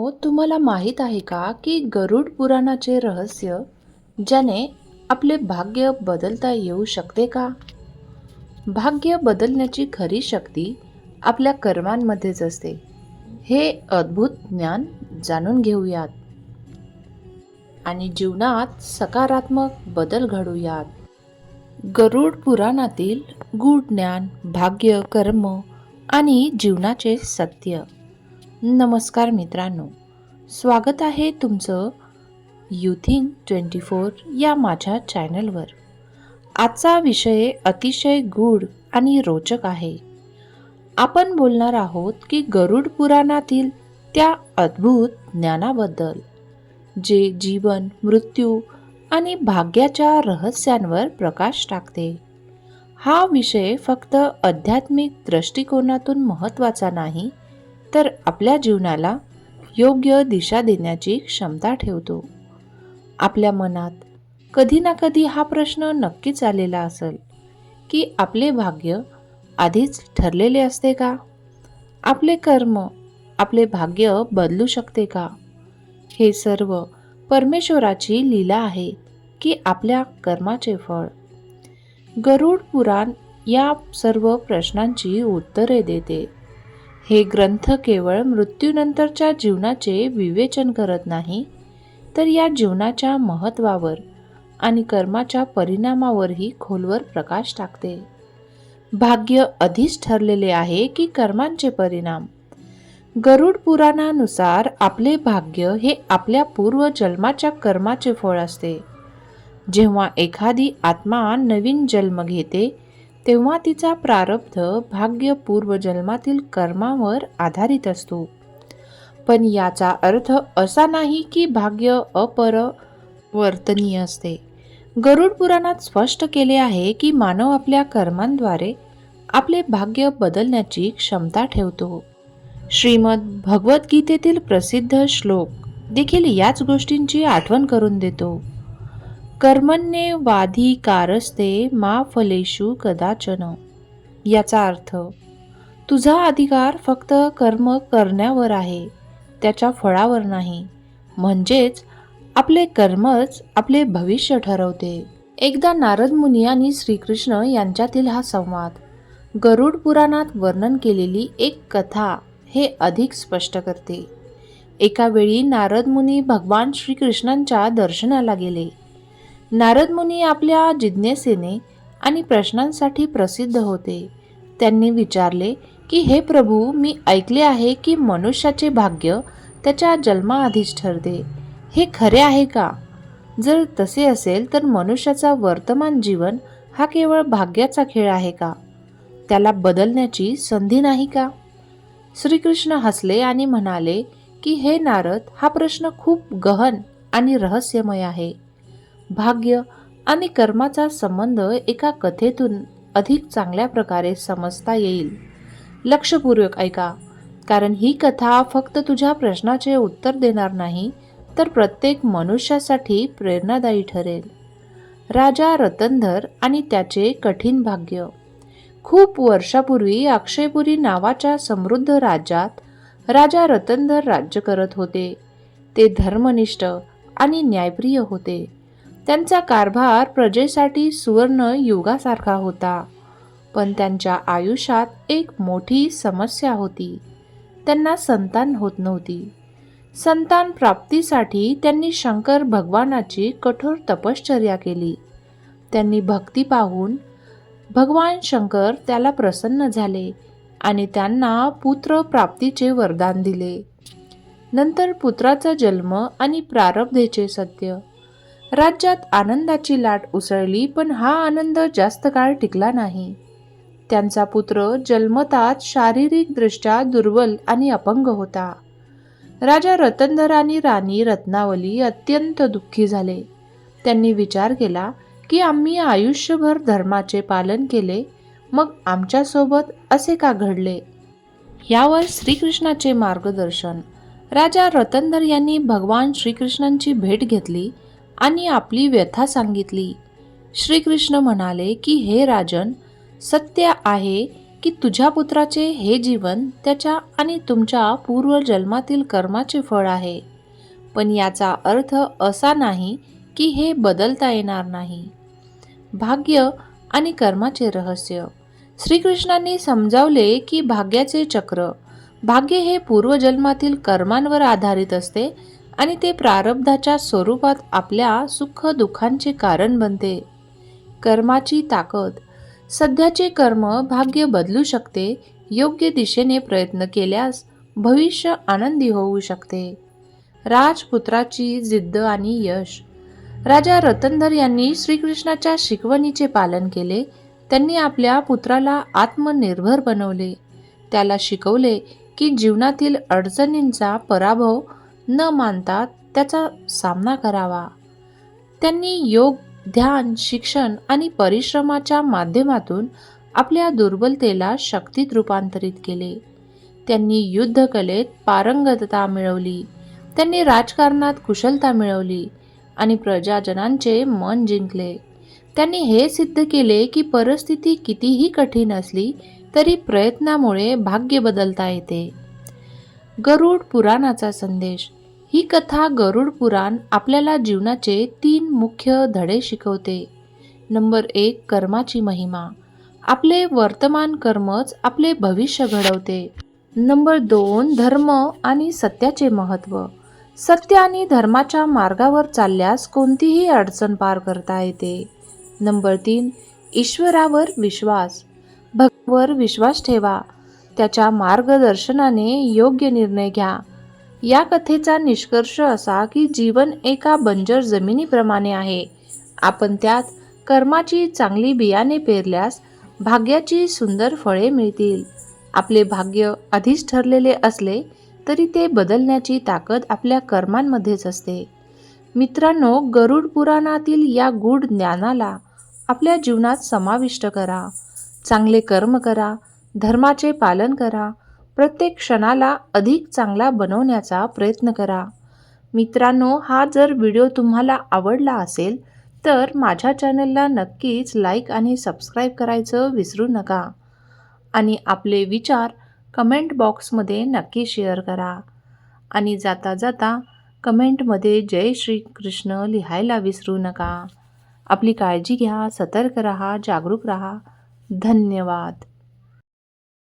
हो तुम्हाला माहीत आहे का की गरुड पुराणाचे रहस्य ज्याने आपले भाग्य बदलता येऊ शकते का? भाग्य बदलण्याची खरी शक्ती आपल्या कर्मांमध्येच असते. हे अद्भुत ज्ञान जाणून घेऊयात. आणि जीवनात सकारात्मक बदल घडूयात. गरुड पुराणातील गूढ ज्ञान भाग्य कर्म आणि जीवनाचे सत्य नमस्कार मित्रांनो. स्वागत आहे तुमचं युथिंग ट्वेंटी फोर या माझ्या चॅनलवर आजचा विषय अतिशय गूढ आणि रोचक आहे. आपण बोलणार आहोत की गरुड पुराणातील त्या अद्भुत ज्ञानाबद्दल जे जीवन मृत्यू आणि भाग्याच्या रहस्यांवर प्रकाश टाकते. हा विषय फक्त आध्यात्मिक दृष्टिकोनातून महत्त्वाचा नाही तर आपल्या जीवनाला योग्य दिशा देण्याची क्षमता ठेवतो. आपल्या मनात कधी ना कधी हा प्रश्न नक्कीच आलेला असेल की आपले भाग्य आधीच ठरलेले असते का? आपले कर्म आपले भाग्य बदलू शकते का? हे सर्व परमेश्वराची लीला आहे की आपल्या कर्माचे फळ. गरुड पुराण या सर्व प्रश्नांची उत्तरे देते. हे ग्रंथ केवळ मृत्यूनंतरच्या जीवनाचे विवेचन करत नाही तर या जीवनाच्या महत्त्वावर आणि कर्माच्या परिणामावरही खोलवर प्रकाश टाकते. भाग्य आधीच ठरलेले आहे की कर्मांचे परिणाम. गरुड पुराणानुसार आपले भाग्य हे आपल्या पूर्वजन्माच्या कर्माचे फळ असते. जेव्हा एखादी आत्मा नवीन जन्म घेते तेव्हा तिचा प्रारब्ध भाग्य पूर्वजन्मातील कर्मावर आधारित असतो. पण याचा अर्थ असा नाही की भाग्य अपरवर्तनीय असते. गरुड पुराणात स्पष्ट केले आहे की मानव आपल्या कर्मांद्वारे आपले भाग्य बदलण्याची क्षमता ठेवतो. श्रीमद भगवद्गीतेतील प्रसिद्ध श्लोक देखील याच गोष्टींची आठवण करून देतो. कर्मण्ये वाधी कारस्ते मा फलेषु कदाचन. याचा अर्थ तुझा अधिकार फक्त कर्म करण्यावर आहे त्याच्या फळावर नाही. म्हणजेच आपले कर्मच आपले भविष्य ठरवते. एकदा नारद मुनी आणि श्रीकृष्ण यांच्यातील हा संवाद गरुड पुराणात वर्णन केलेली एक कथा हे अधिक स्पष्ट करते. एका वेळी नारद मुनी भगवान श्रीकृष्णांच्या दर्शनाला गेले. नारद मुनी आपल्या जिज्ञासेने आणि प्रश्नांसाठी प्रसिद्ध होते. त्यांनी विचारले की हे प्रभू मी ऐकले आहे की मनुष्याचे भाग्य त्याच्या जन्माआधीच ठरते. हे खरे आहे का? जर तसे असेल तर मनुष्याचा वर्तमान जीवन हा केवळ भाग्याचा खेळ आहे का? त्याला बदलण्याची संधी नाही का? श्रीकृष्ण हसले आणि म्हणाले की हे नारद हा प्रश्न खूप गहन आणि रहस्यमय आहे. भाग्य आणि कर्माचा संबंध एका कथेतून अधिक चांगल्या प्रकारे समजता येईल. लक्षपूर्वक ऐका कारण ही कथा फक्त तुझ्या प्रश्नाचे उत्तर देणार नाही तर प्रत्येक मनुष्यासाठी प्रेरणादायी ठरेल. राजा रतनधर आणि त्याचे कठीण भाग्य. खूप वर्षापूर्वी अक्षयपुरी नावाच्या समृद्ध राज्यात राजा रतनधर राज्य करत होते. ते धर्मनिष्ठ आणि न्यायप्रिय होते. त्यांचा कारभार प्रजेसाठी सुवर्ण युगासारखा होता. पण त्यांच्या आयुष्यात एक मोठी समस्या होती. त्यांना संतान होत नव्हती. संतान प्राप्तीसाठी त्यांनी शंकर भगवानाची कठोर तपश्चर्या केली. त्यांनी भक्ती पाहून भगवान शंकर त्याला प्रसन्न झाले आणि त्यांना पुत्र प्राप्तीचे वरदान दिले. नंतर पुत्राचा जन्म आणि प्रारब्धेचे सत्य राज्यात आनंदाची लाट उसळली पण हा आनंद जास्त काळ टिकला नाही. त्यांचा पुत्र जन्मतात शारीरिकदृष्ट्या दुर्बल आणि अपंग होता. राजा रतनधर आणि राणी रत्नावली अत्यंत दुःखी झाले. त्यांनी विचार केला की आम्ही आयुष्यभर धर्माचे पालन केले मग आमच्यासोबत असे का घडले? यावर श्रीकृष्णाचे मार्गदर्शन. राजा रतनधर यांनी भगवान श्रीकृष्णांची भेट घेतली आणि आपली व्यथा सांगितली. श्रीकृष्ण म्हणाले की हे राजन सत्य आहे की तुझ्या पुत्राचे हे जीवन त्याच्या आणि तुमच्या पूर्वजन्मातील कर्माचे फळ आहे. पण याचा अर्थ असा नाही की हे बदलता येणार नाही. भाग्य आणि कर्माचे रहस्य. श्रीकृष्णांनी समजावले की भाग्याचे चक्र. भाग्य हे पूर्वजन्मातील कर्मांवर आधारित असते आणि ते प्रारब्धाच्या स्वरूपात आपल्या सुख दुःखांचे कारण बनते. कर्माची ताकद. सध्याचे कर्म भाग्य बदलू शकते योग्य दिशेने प्रयत्न केल्यास भविष्य आनंदी होऊ शकते. राजपुत्राची जिद्द आणि यश. राजा रतनधर यांनी श्रीकृष्णाच्या शिकवणीचे पालन केले त्यांनी आपल्या पुत्राला आत्मनिर्भर बनवले. त्याला शिकवले की जीवनातील अडचणींचा पराभव न मानता त्याचा सामना करावा. त्यांनी योग ध्यान शिक्षण आणि परिश्रमाच्या माध्यमातून आपल्या दुर्बलतेला शक्तीत रूपांतरित केले. त्यांनी युद्धकलेत पारंगतता मिळवली. त्यांनी राजकारणात कुशलता मिळवली आणि प्रजाजनांचे मन जिंकले. त्यांनी हे सिद्ध केले की परिस्थिती कितीही कठीण असली तरी प्रयत्नामुळे भाग्य बदलता येते. गरुड पुराणाचा संदेश. ही कथा गरुड पुराण आपल्याला जीवनाचे तीन मुख्य धडे शिकवते. नंबर एक कर्माची महिमा. आपले वर्तमान कर्मच आपले भविष्य घडवते. नंबर दोन धर्म आणि सत्याचे महत्त्व. सत्य आणि धर्माच्या मार्गावर चालल्यास कोणतीही अडचण पार करता येते. नंबर तीन ईश्वरावर विश्वास. भगवर विश्वास ठेवा. त्याच्या मार्गदर्शनाने योग्य निर्णय घ्या. या कथेचा निष्कर्ष असा की जीवन एका बंजर जमिनीप्रमाणे आहे. आपण त्यात कर्माची चांगली बियाणे पेरल्यास भाग्याची सुंदर फळे मिळतील. आपले भाग्य आधीच ठरलेले असले तरी ते बदलण्याची ताकद आपल्या कर्मांमध्येच असते. मित्रांनो गरुड पुराणातील या गूढ ज्ञानाला आपल्या जीवनात समाविष्ट करा. चांगले कर्म करा. धर्माचे पालन करा. प्रत्येक क्षणाला अधिक चांगला बनवण्याचा प्रयत्न करा. मित्रांनो हा जर व्हिडिओ तुम्हाला आवडला असेल तर माझ्या चॅनलला नक्कीच लाईक आणि सबस्क्राईब करायचं विसरू नका. आणि आपले विचार कमेंट बॉक्समध्ये नक्की शेअर करा. आणि जाता जाता कमेंटमध्ये जय श्री कृष्ण लिहायला विसरू नका. आपली काळजी घ्या सतर्क रहा जागरूक रहा. धन्यवाद.